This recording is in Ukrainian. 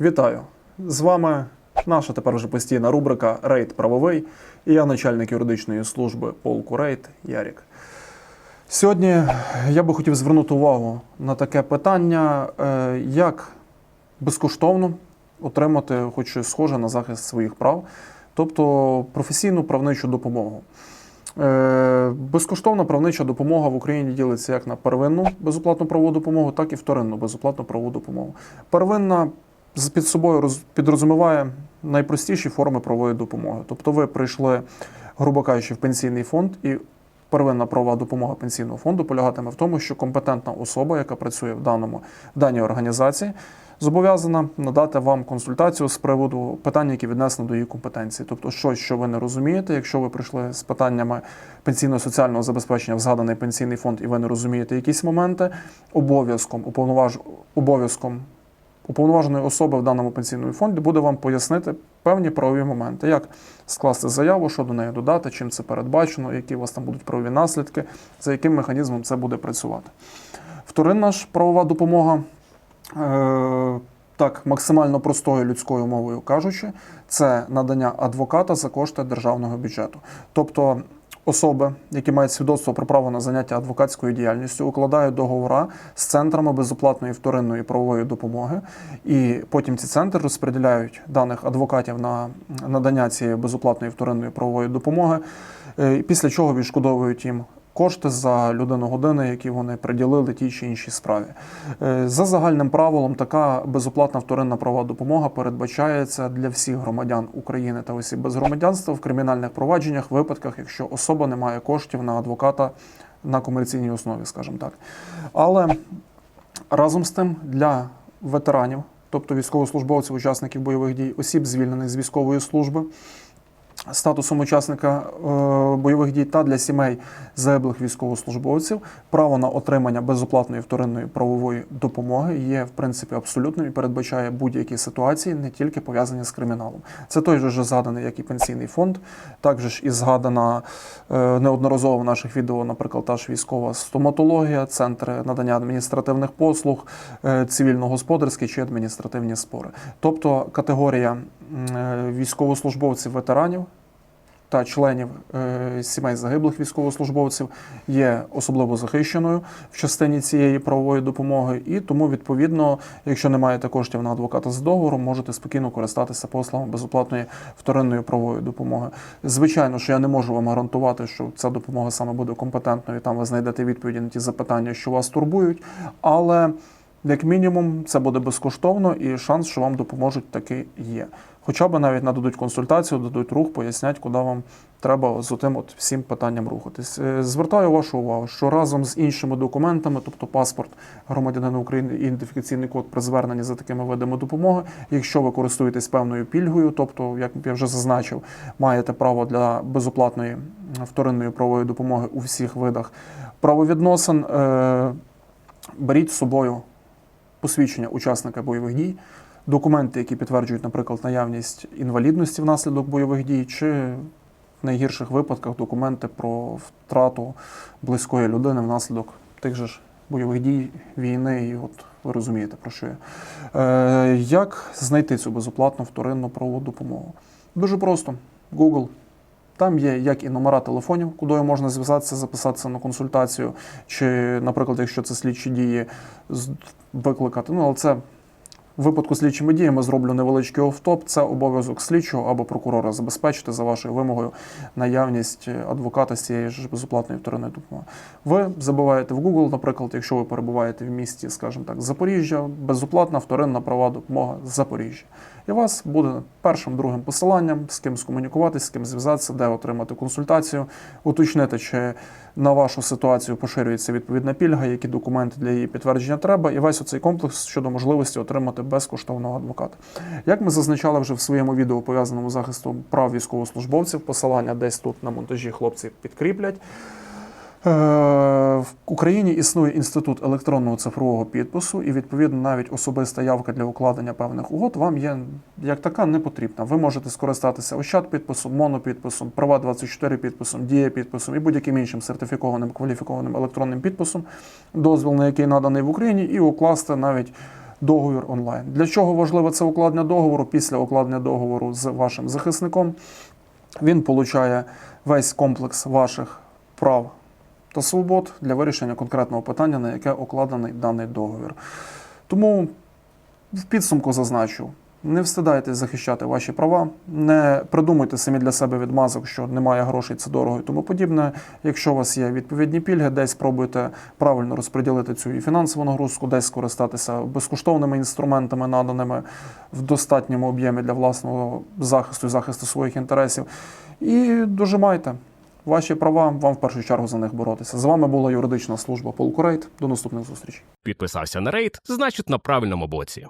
Вітаю! З вами наша тепер вже постійна рубрика Рейд правовий. І я начальник юридичної служби полку Рейд Ярік. Сьогодні я би хотів звернути увагу на таке питання, е, як безкоштовно отримати хоч щось схоже на захист своїх прав, тобто професійну правничу допомогу. Е, Безкоштовна правнича допомога в Україні ділиться як на первинну безоплатну правову допомогу, так і вторинну безоплатну правову допомогу. Первинна під собою роз- підрозуміває найпростіші форми правової допомоги. Тобто ви прийшли, грубо кажучи, в пенсійний фонд, і первинна правова допомога пенсійного фонду полягатиме в тому, що компетентна особа, яка працює в даному в даній організації, зобов'язана надати вам консультацію з приводу питань, які віднесені до її компетенції. Тобто, щось, що ви не розумієте, якщо ви прийшли з питаннями пенсійно-соціального забезпечення в згаданий пенсійний фонд, і ви не розумієте якісь моменти, обов'язком обов'язком уповноваженої особи в даному пенсійному фонді буде вам пояснити певні правові моменти, як скласти заяву, що до неї додати, чим це передбачено, які у вас там будуть правові наслідки, за яким механізмом це буде працювати. Вторинна ж правова допомога. Е, так, максимально простою людською мовою кажучи, це надання адвоката за кошти державного бюджету. Тобто особи, які мають свідоцтво про право на заняття адвокатською діяльністю, укладають договора з центрами безоплатної вторинної правової допомоги, і потім ці центри розподіляють даних адвокатів на надання цієї безоплатної вторинної правової допомоги, е, після чого відшкодовують їм кошти за людину години, які вони приділили тій чи іншій справі. Е, За загальним правилом, така безоплатна вторинна правова допомога передбачається для всіх громадян України та осіб без громадянства в кримінальних провадженнях, випадках, якщо особа не має коштів на адвоката на комерційній основі, скажімо так. Але разом з тим для ветеранів, тобто військовослужбовців, учасників бойових дій, осіб, звільнених з військової служби, статусом учасника е, бойових дій та для сімей загиблих військовослужбовців право на отримання безоплатної вторинної правової допомоги є в принципі абсолютним і передбачає будь-які ситуації, не тільки пов'язані з криміналом. Це той же згаданий, як і пенсійний фонд, також і згадана е, неодноразово в наших відео, наприклад, та ж військова стоматологія, центри надання адміністративних послуг, е, цивільно-господарські чи адміністративні спори. Тобто категорія військовослужбовців ветеранів та членів е, сімей загиблих військовослужбовців є особливо захищеною в частині цієї правової допомоги, і тому, відповідно, якщо не маєте коштів на адвоката з договором, можете спокійно користатися послугами безоплатної вторинної правової допомоги. Звичайно, що я не можу вам гарантувати, що ця допомога саме буде компетентною, там ви знайдете відповіді на ті запитання, що вас турбують, але як мінімум, це буде безкоштовно і шанс, що вам допоможуть, таки є. Хоча б навіть нададуть консультацію, дадуть рух, пояснять, куди вам треба з отим от всім питанням рухатись. Е, Звертаю вашу увагу, що разом з іншими документами, тобто паспорт громадянина України і ідентифікаційний код при зверненні за такими видами допомоги, якщо ви користуєтесь певною пільгою, тобто, як я вже зазначив, маєте право для безоплатної вторинної правової допомоги у всіх видах правовідносин, е, беріть з собою посвідчення учасника бойових дій, документи, які підтверджують, наприклад, наявність інвалідності внаслідок бойових дій, чи в найгірших випадках документи про втрату близької людини внаслідок тих же ж бойових дій, війни, і от ви розумієте, про що я. Е, як знайти цю безоплатну вторинну правову допомогу? Дуже просто. Google. Там є як і номера телефонів, куди можна зв'язатися, записатися на консультацію, чи, наприклад, якщо це слідчі дії, викликати. Ну, але це в випадку слідчими діями зроблю невеличкий офтоп. Це обов'язок слідчого або прокурора забезпечити за вашою вимогою наявність адвоката з цієї ж безоплатної вторинної допомоги. Ви забиваєте в Google, наприклад, якщо ви перебуваєте в місті, скажімо так, Запоріжжя, безоплатна вторинна права допомога з Запоріжжя. І вас буде першим другим посиланням, з ким скомунікуватися, з ким зв'язатися, де отримати консультацію, уточнити, чи на вашу ситуацію поширюється відповідна пільга, які документи для її підтвердження треба, і весь оцей комплекс щодо можливості отримати безкоштовного адвоката. Як ми зазначали вже в своєму відео пов'язаному з захистом прав військовослужбовців, посилання десь тут на монтажі хлопці підкріплять. Е, В Україні існує інститут електронного цифрового підпису, і відповідно навіть особиста явка для укладення певних угод вам є як така не потрібна. Ви можете скористатися Ощад підписом, монопідписом, права 24 підписом, дія підписом і будь-яким іншим сертифікованим кваліфікованим електронним підписом, дозвіл на який наданий в Україні, і укласти навіть договір онлайн. Для чого важливо це укладення договору? Після укладення договору з вашим захисником він получає весь комплекс ваших прав та свобод для вирішення конкретного питання, на яке укладений даний договір. Тому в підсумку зазначу. Не встидайтесь захищати ваші права, не придумуйте самі для себе відмазок, що немає грошей, це дорого і тому подібне. Якщо у вас є відповідні пільги, десь спробуйте правильно розподілити цю і фінансову нагрузку, десь скористатися безкоштовними інструментами, наданими в достатньому об'ємі для власного захисту і захисту своїх інтересів. І дожимайте ваші права, вам в першу чергу за них боротися. З вами була юридична служба Полкурейт. До наступних зустрічей. Підписався на рейд, значить на правильному боці.